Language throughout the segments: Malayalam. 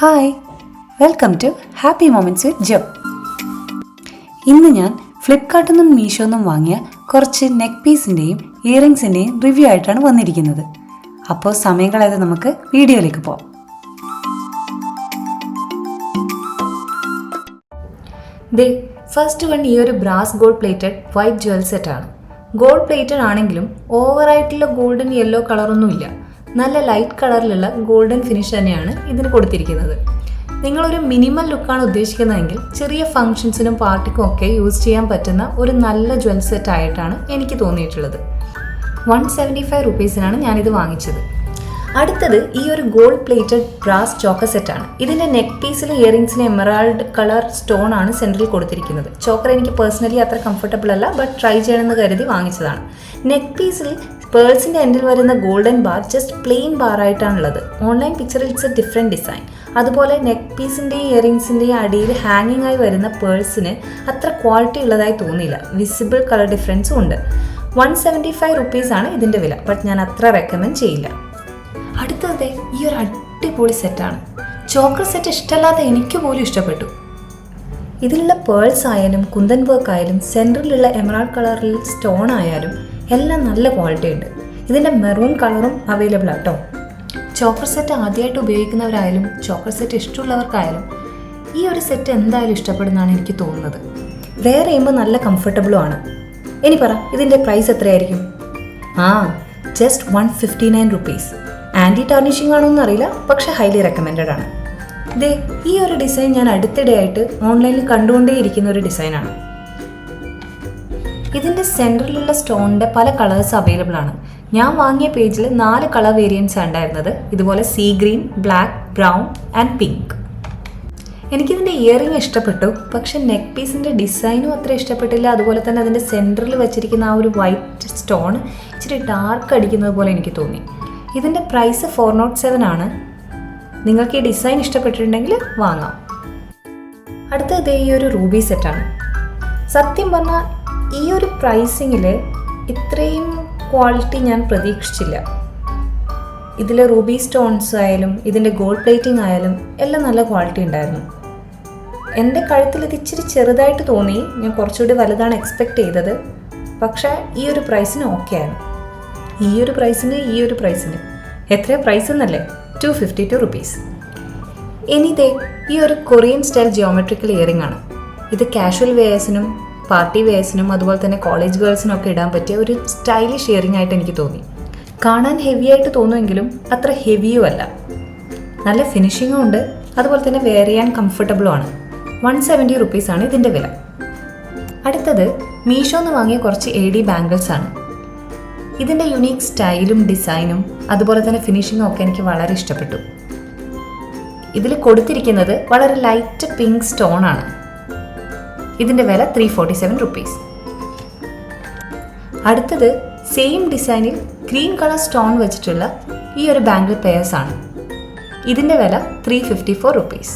Hi. Welcome to happy moments with Jo. ഇന്ന് ഞാൻ ഫ്ലിപ്കാർട്ടിൽ നിന്നും മീഷോ നിന്നും വാങ്ങിയ കുറച്ച് നെക്ക് പീസിന്റെയും ഇയറിങ്സിന്റെയും റിവ്യൂ ആയിട്ടാണ് വന്നിരിക്കുന്നത്. അപ്പോൾ സമയം കളയാതെ നമുക്ക് വീഡിയോയിലേക്ക് പോകാം ദേ ഫസ്റ്റ് വൺ ഈ ഒരു brass gold plated white jewel set ആണ്. ഗോൾഡ് പ്ലേറ്റഡ് ആണെങ്കിലും ഓവറായിട്ടുള്ള ഗോൾഡൻ യെല്ലോ കളറൊന്നുമില്ല നല്ല ലൈറ്റ് കളറിലുള്ള ഗോൾഡൻ ഫിനിഷ് തന്നെയാണ് ഇതിന് കൊടുത്തിരിക്കുന്നത്. നിങ്ങളൊരു മിനിമൽ ലുക്കാണ് ഉദ്ദേശിക്കുന്നതെങ്കിൽ ചെറിയ ഫങ്ഷൻസിനും പാർട്ടിക്കും ഒക്കെ യൂസ് ചെയ്യാൻ പറ്റുന്ന ഒരു നല്ല ജ്വൽ സെറ്റ് ആയിട്ടാണ് എനിക്ക് തോന്നിയിട്ടുള്ളത്. വൺ സെവന്റി ഫൈവ് റുപ്പീസിനാണ് ഞാനിത് വാങ്ങിച്ചത്. അടുത്തത് ഈ ഒരു ഗോൾഡ് പ്ലേറ്റഡ് ബ്രാസ് ചോക്ക ആണ്. ഇതിന്റെ നെക്ക് പീസിലെ ഇയറിംഗ്സിന് എമറാൾഡ് കളർ സ്റ്റോൺ ആണ് സെന്ററിൽ കൊടുത്തിരിക്കുന്നത്. ചോക്കർ എനിക്ക് പേഴ്സണലി അത്ര കംഫർട്ടബിൾ അല്ല ബട്ട് ട്രൈ ചെയ്യണമെന്ന് കരുതി വാങ്ങിച്ചതാണ്. നെക്ക് പീസിൽ പേഴ്സിന്റെ എൻഡിൽ വരുന്ന golden bar just plain bar ആയിട്ടാണുള്ളത് online പിക്ചറിൽ ഇറ്റ്സ് എ ഡിഫറെന്റ് ഡിസൈൻ അതുപോലെ നെക്ക് പീസിന്റെയും ഇയറിംഗ്സിന്റെയും അടിയിൽ ഹാങ്ങിങ് ആയി വരുന്ന പേഴ്സിന് അത്ര ക്വാളിറ്റി ഉള്ളതായി തോന്നിയില്ല. വിസിബിൾ കളർ ഡിഫറൻസും ഉണ്ട്. വൺ സെവന്റി ഫൈവ് റുപ്പീസാണ് ഇതിന്റെ വില ബട്ട് ഞാൻ അത്ര റെക്കമെൻഡ് ചെയ്യില്ല. അടുത്തത് ഈ ഒരു അടിപൊളി സെറ്റാണ് ചോക്കർ സെറ്റ് ഇഷ്ടമല്ലാത്ത എനിക്ക് പോലും ഇഷ്ടപ്പെട്ടു. ഇതിലുള്ള പേൾസ് ആയാലും കുന്തൻ വർക്ക് ആയാലും സെന്ററിലുള്ള എമറാൾഡ് കളറിൽ സ്റ്റോൺ ആയാലും എല്ലാം നല്ല ക്വാളിറ്റി ഉണ്ട്. ഇതിന്റെ മെറൂൺ കളറും അവൈലബിൾ ആട്ടോ. ചോക്കർ സെറ്റ് ആദ്യമായിട്ട് ഉപയോഗിക്കുന്നവരായാലും ചോക്കർ സെറ്റ് ഇഷ്ടമുള്ളവർക്കായാലും ഈ ഒരു സെറ്റ് എന്തായാലും ഇഷ്ടപ്പെടുന്നതാണ് എനിക്ക് തോന്നുന്നത്. വേറെ ചെയ്യുമ്പോൾ നല്ല കംഫർട്ടബിളും ആണ്. ഇനി പറ ഇതിന്റെ പ്രൈസ് എത്രയായിരിക്കും? ആ just one fifty nine rupees anti tarnishing ആണോ എന്നറിയില്ല പക്ഷേ ഹൈലി റെക്കമെൻഡഡ് ആണ്. ദേ ഈ ഒരു ഡിസൈൻ ഞാൻ അടുത്തിടെയായിട്ട് ഓൺലൈനിൽ കണ്ടുകൊണ്ടേയിരിക്കുന്ന ഒരു ഡിസൈനാണ് ഇതിന്റെ സെന്ററിലുള്ള സ്റ്റോണിന്റെ പല കളേഴ്സ് അവൈലബിൾ ആണ്. ഞാൻ വാങ്ങിയ പേജിൽ നാല് കളർ വേരിയൻസ് ഉണ്ടായിരുന്നത്. ഇതുപോലെ sea green black brown and pink എനിക്കിതിന്റെ earring ഇഷ്ടപ്പെട്ടു പക്ഷെ നെക്ക് പീസിന്റെ ഡിസൈനും അത്ര ഇഷ്ടപ്പെട്ടില്ല. അതുപോലെ തന്നെ അതിന്റെ സെന്ററിൽ വെച്ചിരിക്കുന്ന ആ ഒരു വൈറ്റ് സ്റ്റോൺ ഇച്ചിരി ഡാർക്ക് അടിക്കുന്നത് പോലെ എനിക്ക് തോന്നി. ഇതിന്റെ പ്രൈസ് ഫോർ നോട്ട് സെവൻ ആണ്. നിങ്ങൾക്ക് ഈ ഡിസൈൻ ഇഷ്ടപ്പെട്ടിട്ടുണ്ടെങ്കിൽ വാങ്ങാം. അടുത്തത് ഈ ഒരു റൂബി സെറ്റാണ് സത്യം പറഞ്ഞാൽ ഈ ഒരു പ്രൈസിങ്ങിൽ ഇത്രയും ക്വാളിറ്റി ഞാൻ പ്രതീക്ഷിച്ചില്ല. ഇതിലെ റൂബി സ്റ്റോൺസ് ആയാലും ഇതിന്റെ ഗോൾഡ് പ്ലേറ്റിംഗ് ആയാലും എല്ലാം നല്ല ക്വാളിറ്റി ഉണ്ടായിരുന്നു. എന്റെ കഴുത്തിൽ ഇത് ഇച്ചിരി ചെറുതായിട്ട് തോന്നി ഞാൻ കുറച്ചുകൂടി വലുതാണ് എക്സ്പെക്റ്റ് ചെയ്തത്. പക്ഷേ ഈ ഒരു പ്രൈസിന് ഓക്കെ ആണ്. ഈ ഒരു പ്രൈസിന് ഈ ഒരു പ്രൈസിന് എത്ര പ്രൈസ് എന്നല്ലേ? ടു ഫിഫ്റ്റി ടു റുപ്പീസ് ഇനി ദേ ഈ ഒരു കൊറിയൻ സ്റ്റൈൽ ജിയോമെട്രിക്കൽ ഇയറിംഗ് ആണ്. ഇത് കാഷ്വൽ വെയേഴ്സിനും പാർട്ടി വെയേഴ്സിനും അതുപോലെ തന്നെ കോളേജ് ഗേൾസിനും ഒക്കെ ഇടാൻ പറ്റിയ ഒരു സ്റ്റൈലിഷ് ഇയറിംഗ് ആയിട്ട് എനിക്ക് തോന്നി. കാണാൻ ഹെവി ആയിട്ട് തോന്നുമെങ്കിലും അത്ര ഹെവിയും അല്ല. നല്ല ഫിനിഷിങ്ങും ഉണ്ട്. അതുപോലെ തന്നെ വെയർ ചെയ്യാൻ കംഫർട്ടബിളും ആണ്. വൺ സെവന്റി റുപ്പീസാണ് ഇതിന്റെ വില. അടുത്തത് മീഷോന്ന് വാങ്ങിയ കുറച്ച് എ ഡി ബാംഗിൾസ് ആണ്. ഇതിന്റെ യുണീക്ക് സ്റ്റൈലും ഡിസൈനും അതുപോലെ തന്നെ ഫിനിഷിങ്ങും ഒക്കെ എനിക്ക് വളരെ ഇഷ്ടപ്പെട്ടു. ഇതിൽ കൊടുത്തിരിക്കുന്നത് വളരെ ലൈറ്റ് പിങ്ക് സ്റ്റോൺ ആണ്. ഇതിന്റെ വില ത്രീ ഫോർട്ടി സെവൻ റുപ്പീസ് അടുത്തത് സെയിം ഡിസൈനിൽ ഗ്രീൻ കളർ സ്റ്റോൺ വെച്ചിട്ടുള്ള ഈ ഒരു ബാംഗിൾ പെയർസ് ആണ്. ഇതിന്റെ വില ത്രീ ഫിഫ്റ്റി ഫോർ റുപ്പീസ്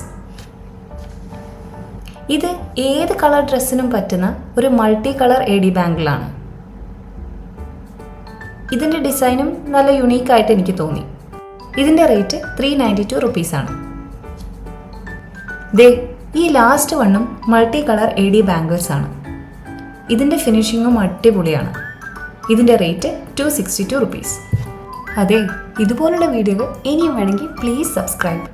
ഇത് ഏത് കളർ ഡ്രസ്സിനും പറ്റുന്ന ഒരു മൾട്ടി കളർ എ ഡി ബാംഗിളാണ് ഇതിന്റെ ഡിസൈനും നല്ല യുണീക്കായിട്ട് എനിക്ക് തോന്നി. ഇതിന്റെ റേറ്റ് ത്രീ നയന്റി ടു റുപ്പീസാണ്. ദേ ഈ ലാസ്റ്റ് വണ്ണും multi colour A D bangles ആണ്. ഇതിന്റെ ഫിനിഷിങ്ങും അടിപൊളിയാണ്. ഇതിന്റെ rate two sixty two rupees. അതെ ഇതുപോലുള്ള വീഡിയോകൾ ഇനിയും വേണമെങ്കിൽ പ്ലീസ് സബ്സ്ക്രൈബ്